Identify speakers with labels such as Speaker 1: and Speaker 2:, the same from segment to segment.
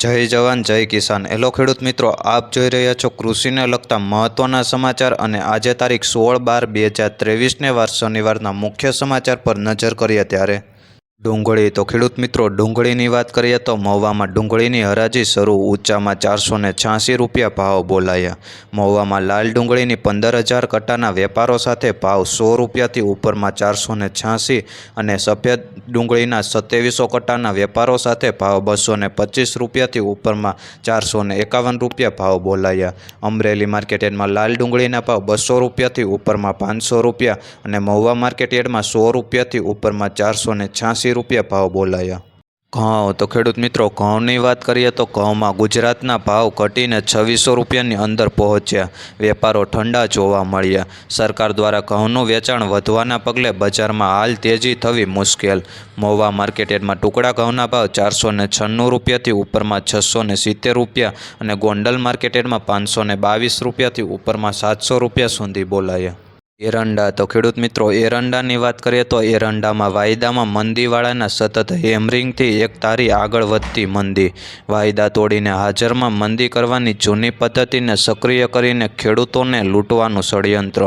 Speaker 1: જય જવાન, જય કિસાન. હેલો ખેડૂત મિત્રો, આપ જોઈ રહ્યા છો કૃષિને લગતા મહત્ત્વના સમાચાર અને આજે તારીખ સોળ બાર બે હજાર ત્રેવીસને વાર શનિવારના મુખ્ય સમાચાર પર નજર કરીએ ત્યારે ડુંગળી. તો ખેડૂત મિત્રો, ડુંગળીની વાત કરીએ તો મહુવામાં ડુંગળીની હરાજી શરૂ, ઊંચામાં ચારસો ને છ્યાસી રૂપિયા ભાવ બોલાયા. મહુવામાં લાલ ડુંગળીની પંદર હજાર કટ્ટાના વેપારો સાથે ભાવ સો રૂપિયાથી ઉપરમાં ચારસો ને છ્યાસી અને સફેદ ડુંગળીના સત્યાવીસો કટ્ટાના વેપારો સાથે ભાવ બસો ને પચીસ રૂપિયાથી ઉપરમાં ચારસો ને એકાવન રૂપિયા ભાવ બોલાયા. અમરેલી માર્કેટ યાર્ડમાં લાલ ડુંગળીના ભાવ બસો રૂપિયાથી ઉપરમાં પાંચસો રૂપિયા અને મહુવા માર્કેટ યાર્ડમાં સો રૂપિયાથી ઉપરમાં ચારસો ને છ્યાસી રૂપિયા ભાવ બોલાયા. ઘઉં, તો ખેડૂત મિત્રો, ઘઉંની વાત કરીએ તો ઘઉંમાં ગુજરાતના ભાવ ઘટીને છવ્વીસો રૂપિયાની અંદર પહોંચ્યા. વેપારો ઠંડા જોવા મળ્યા. સરકાર દ્વારા ઘઉંનું વેચાણ વધવાના પગલે બજારમાં હાલ તેજી થવી મુશ્કેલ. મોવા માર્કેટયાર્ડમાં ટુકડા ઘઉંના ભાવ ચારસો ને છન્નું રૂપિયાથી ઉપરમાં છસો ને સિત્તેર રૂપિયા અને ગોંડલ માર્કેટયાર્ડમાં પાંચસો ને બાવીસ રૂપિયાથી ઉપરમાં સાતસો રૂપિયા સુધી બોલાયા. એરંડા. તો ખેડૂત મિત્રો, એરંડાની વાત કરીએ તો એરંડામાં વાયદામાં મંદીવાળાના સતત હેમરિંગથી એક તારી આગળ વધતી મંદી. વાયદા તોડીને હાજરમાં મંદી કરવાની જૂની પદ્ધતિને સક્રિય કરીને ખેડૂતોને લૂંટવાનું ષડયંત્ર.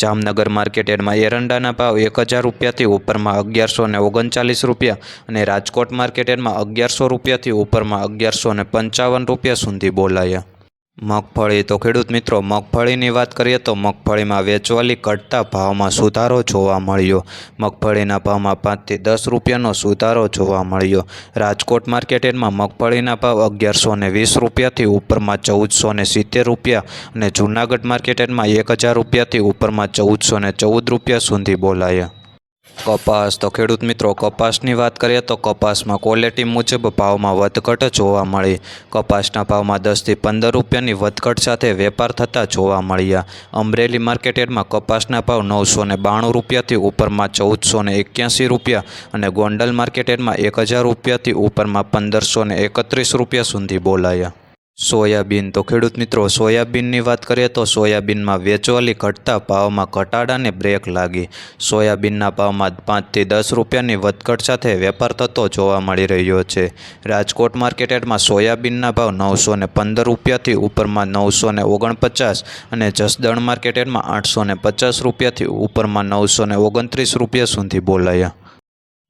Speaker 1: જામનગર માર્કેટયાર્ડમાં એરંડાના ભાવ એક હજાર રૂપિયાથી ઉપરમાં અગિયારસો ને ઓગણચાલીસ રૂપિયા અને રાજકોટ માર્કેટયાર્ડમાં અગિયારસો રૂપિયાથી ઉપરમાં અગિયારસો ને પંચાવન રૂપિયા સુધી બોલાયા. મગફળી. તો ખેડૂત મિત્રો, મગફળીની વાત કરીએ તો મગફળીમાં વેચવાલી ઘટતા ભાવમાં સુધારો જોવા મળ્યો. મગફળીના ભાવમાં પાંચથી દસ રૂપિયાનો સુધારો જોવા મળ્યો. રાજકોટ માર્કેટમાં મગફળીના ભાવ અગિયારસો ને વીસ રૂપિયાથી ઉપરમાં ચૌદસો ને સિત્તેર રૂપિયા અને જૂનાગઢ માર્કેટમાં એક હજાર રૂપિયાથી ઉપરમાં ચૌદસો ને ચૌદ રૂપિયા સુધી બોલાયા. કપાસ. તો ખેડૂત મિત્રો, કપાસની વાત કરીએ તો કપાસમાં ક્વોલિટી મુજબ ભાવમાં વધઘટ જોવા મળી. કપાસના ભાવમાં દસથી પંદર રૂપિયાની વધઘટ સાથે વેપાર થતા જોવા મળ્યા. અમરેલી માર્કેટયાર્ડમાં કપાસના ભાવ નવસો ને બાણું રૂપિયાથી ઉપરમાં ચૌદસો ને એક્યાસી રૂપિયા અને ગોંડલ માર્કેટયાર્ડમાં એક હજાર રૂપિયાથી ઉપરમાં પંદરસો ને એકત્રીસ રૂપિયા સુધી બોલાયા. સોયાબીન. તો ખેડૂત મિત્રો, સોયાબીનની વાત કરીએ તો સોયાબીનમાં વેચવાલી ઘટતા ભાવમાં ઘટાડાને બ્રેક લાગી. સોયાબીનના ભાવમાં પાંચથી દસ રૂપિયાની વધઘટ સાથે વેપાર થતો જોવા મળી રહ્યો છે. રાજકોટ માર્કેટમાં સોયાબીનના ભાવ નવસો ને પંદર રૂપિયાથી ઉપરમાં નવસો ને ઓગણપચાસ અને જસદણ માર્કેટમાં આઠસો ને પચાસ રૂપિયાથી ઉપરમાં નવસો ને ઓગણત્રીસ રૂપિયા સુધી બોલાયા.